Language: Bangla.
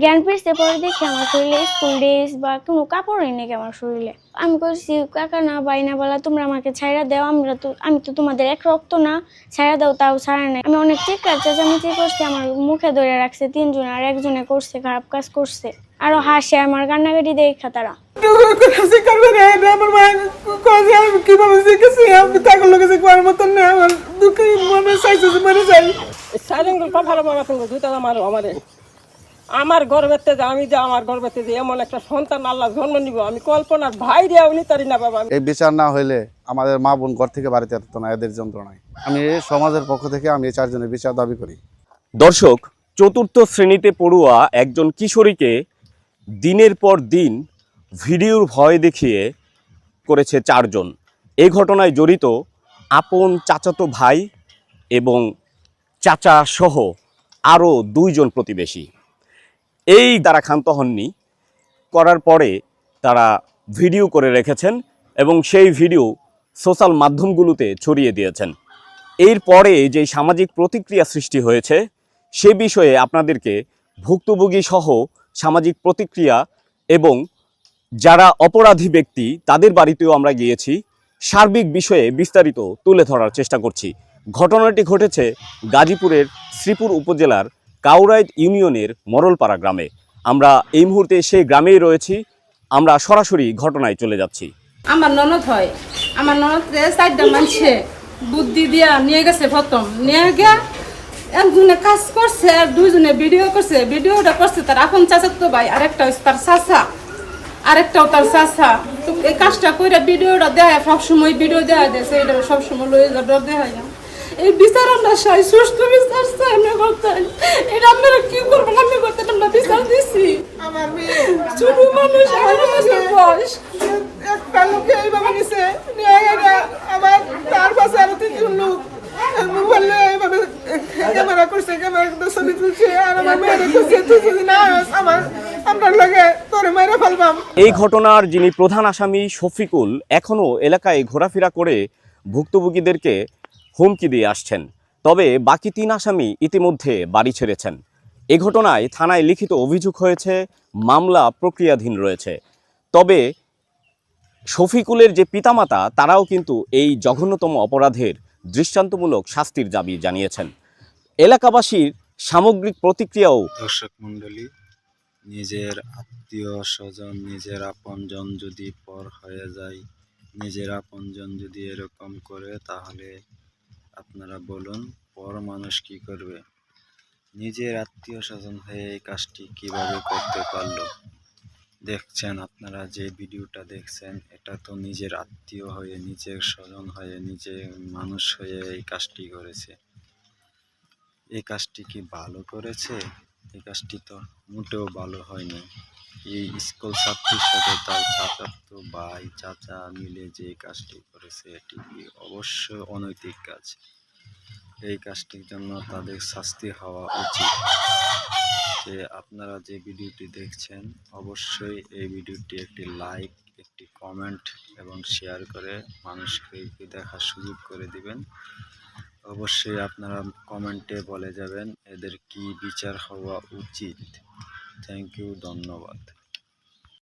জ্ঞান ফিরছে পরে দেখি আমার শরীরে স্কুল ড্রেস বা কোনো কাপড়ই নেই আমার শরীরে। আমি করছি কাকা না বাই না বলা তোমরা আমাকে ছাইরা দাও আমরা তো আমি তো তোমাদের এক রক্ত না ছাইরা দাও তাও ছাড়া নাই। আমি অনেক চিৎকার চেঁচামেচি করছি আমার মুখে ধরে রাখছে তিনজন আর একজনে করছে খারাপ কাজ করছে। আরও হাসে আমার কান্নাকাটি দেখা তারা। আমার কাজে আমি আমি দুঃখে মনে চাইছে সাইলেন্ট দুইটা আমারে। আমার গর্বেতে যে আমি যে আমার গর্বেতে যে এমন একটা সন্তান আল্লাহ জন্ম নিব আমি কল্পনার ভাই দিয়ে উনি তারি না বাবা। এই বিচার না হইলে আমাদের মা বোন ঘর থেকে বাড়িতে আসতো না এদের যন্ত্রণায়। আমি এই সমাজের পক্ষ থেকে আমি এই চারজনের বিচার দাবি করি। দর্শক চতুর্থ শ্রেণীতে পড়ুয়া একজন কিশোরীকে দিনের পর দিন ভিডিওর ভয় দেখিয়ে করেছে চারজন। এই ঘটনায় জড়িত আপন চাচাতো ভাই এবং চাচা সহ আরও দুইজন প্রতিবেশী। এই দ্বারা ক্ষান্ত হননি। করার পরে তারা ভিডিও করে রেখেছেন এবং সেই ভিডিও সোশ্যাল মাধ্যমগুলোতে ছড়িয়ে দিয়েছেন। এর পরে যে সামাজিক প্রতিক্রিয়া সৃষ্টি হয়েছে, সে বিষয়ে আপনাদেরকে ভুক্তভোগী সহ সামাজিক প্রতিক্রিয়া এবং যারা অপরাধী ব্যক্তি, তাদের বাড়িতেও আমরা গিয়েছি। সার্বিক বিষয়ে বিস্তারিত তুলে ধরার চেষ্টা করছি। ঘটনাটি ঘটেছে গাজীপুরের শ্রীপুর উপজেলার কাউরাইট ইউনিয়নের মরলপাড়া গ্রামে। আমরা এই মুহূর্তে সেই গ্রামেই রয়েছি। আমরা সরাসরি ঘটনায় চলে যাচ্ছি। আমার ননদ হয়। আমার ননদ চারটা মানুষে বুদ্ধি দিয়া নিয়ে গেছে প্রথম। নিয়ে গিয়া একজনে কাজ করছে আর দুইজনে ভিডিও করছে। ভিডিওটা করছে তার আপন চাচার তো ভাই, আরেকটা তার চাচা। আরেকটাও তার চাচা। তো এই কাজটা করে ভিডিওটা দেয় সবসময় ভিডিও দেওয়া দিয়েছে এটা সবসময় লয়ে যা ডর দেওয়া যায় এই বিচার আমরা চাই সুস্থ বিচার চাই আমরা করতে এটা আপনারা কি করবেন? আমি করতে আমরা বিচার দিছি। আমার মেয়ে ছোট মানুষ বছর বয়স। একটা লোকে এইভাবে নিছে নিয়ে আবার তার পাশে আরও তিনজন লোক বললে এইভাবে ক্যামেরা করছে ক্যামেরা ছবি তুলছে আর আমার মেয়েরে করছে তুই যদি না আমার আমরা লাগে তোরে মেরে ফেলবাম। এই ঘটনার যিনি প্রধান আসামি শফিকুল এখনও এলাকায় ঘোরাফেরা করে ভুক্তভোগীদেরকে হুমকি দিয়ে আসছেন। তবে বাকি তিন আসামি ইতিমধ্যে বাড়ি ছেড়েছেন। এ ঘটনায় থানায় লিখিত অভিযোগ হয়েছে, মামলা প্রক্রিয়াধীন রয়েছে। তবে শফিকুলের যে পিতামাতা, তারাও কিন্তু এই জঘন্যতম অপরাধের দৃষ্টান্তমূলক শাস্তির দাবি জানিয়েছেন। এলাকাবাসীর সামগ্রিক প্রতিক্রিয়াও দর্শক মণ্ডলী, নিজের আত্মীয় স্বজন, নিজের আপনজন যদি পর হয়ে যায়, নিজের আপনজন যদি এরকম করে, তাহলে আপনারা বলুন পর মানুষ কি করবে? নিজের আত্মীয় স্বজন হয়ে এই কাজটি কীভাবে করতে পারল? দেখছেন আপনারা যে ভিডিওটা দেখছেন, এটা তো নিজের আত্মীয় হয়ে, নিজের স্বজন হয়ে, নিজে মানুষ হয়ে এই কাজটি করেছে। এই কাজটি কি ভালো করেছে? এই কাজটি তো মোটেও ভালো হয়নি। এই স্কুল ছাত্রীর সাথে তার চাচাতো ভাই, চাচা মিলে যে কাজটি করেছে, এটি অবশ্যই অনৈতিক কাজ? এই কাজটির জন্য তাদের শাস্তি হওয়া উচিত। যে আপনারা যে ভিডিওটি দেখছেন, অবশ্যই এই ভিডিওটি একটি লাইক, একটি কমেন্ট এবং শেয়ার করে মানুষকে দেখার সুযোগ করে দিবেন। অবশ্যই আপনারা কমেন্টে বলে যাবেন এদের কি বিচার হওয়া উচিত। থ্যাংক ইউ ধন্যবাদ।